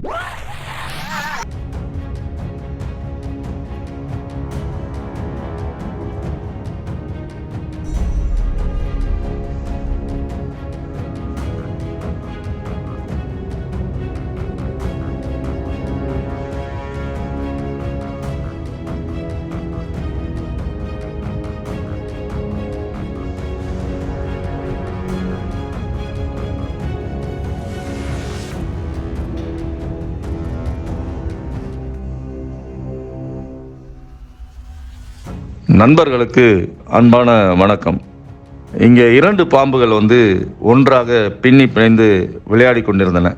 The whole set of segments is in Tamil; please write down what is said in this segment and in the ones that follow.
What? நண்பர்களுக்கு அன்பான வணக்கம். இங்கே இரண்டு பாம்புகள் வந்து ஒன்றாக பின்னி பிணைந்து விளையாடி கொண்டிருந்தன.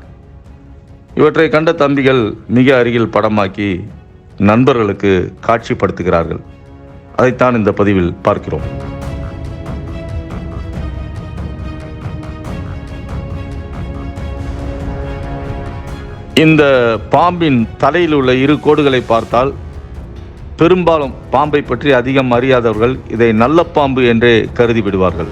இவற்றை கண்ட தம்பிகள் மிக அருகில் படமாக்கி நண்பர்களுக்கு காட்சிப்படுத்துகிறார்கள். அதைத்தான் இந்த பதிவில் பார்க்கிறோம். இந்த பாம்பின் தலையில் உள்ள இரு கோடுகளை பார்த்தால் பெரும்பாலும் பாம்பை பற்றி அதிகம் அறியாதவர்கள் இதை நல்ல பாம்பு என்றே கருதி விடுவார்கள்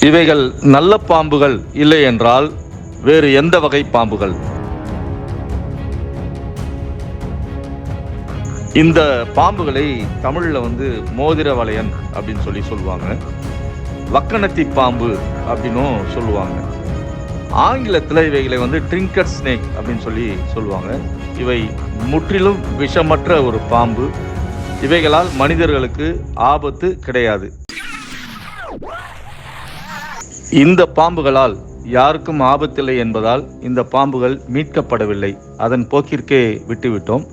இவைகள் நல்ல பாம்புகள் இல்லை என்றால் வேறு எந்த வகை பாம்புகள்? இந்த பாம்புகளை தமிழில் வந்து மோதிர வளையன் அப்படின்னு சொல்லி சொல்லுவாங்க. வக்கணத்தி பாம்பு அப்படின்னும் சொல்லுவாங்க. ஆங்கிலத்தில் இவைகளை வந்து ட்ரிங்கர் ஸ்னேக் அப்படின்னு சொல்லி சொல்லுவாங்க. இவை முற்றிலும் விஷமற்ற ஒரு பாம்பு. இவைகளால் மனிதர்களுக்கு ஆபத்து கிடையாது. இந்த பாம்புகளால் யாருக்கும் ஆபத்தில்லை என்பதால் இந்த பாம்புகள் மீட்கப்படவில்லை. அதன் போக்கிற்கே விட்டுவிட்டோம்.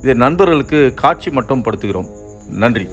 இதை நண்பர்களுக்கு காட்சி மட்டும் படுத்துகிறோம். நன்றி.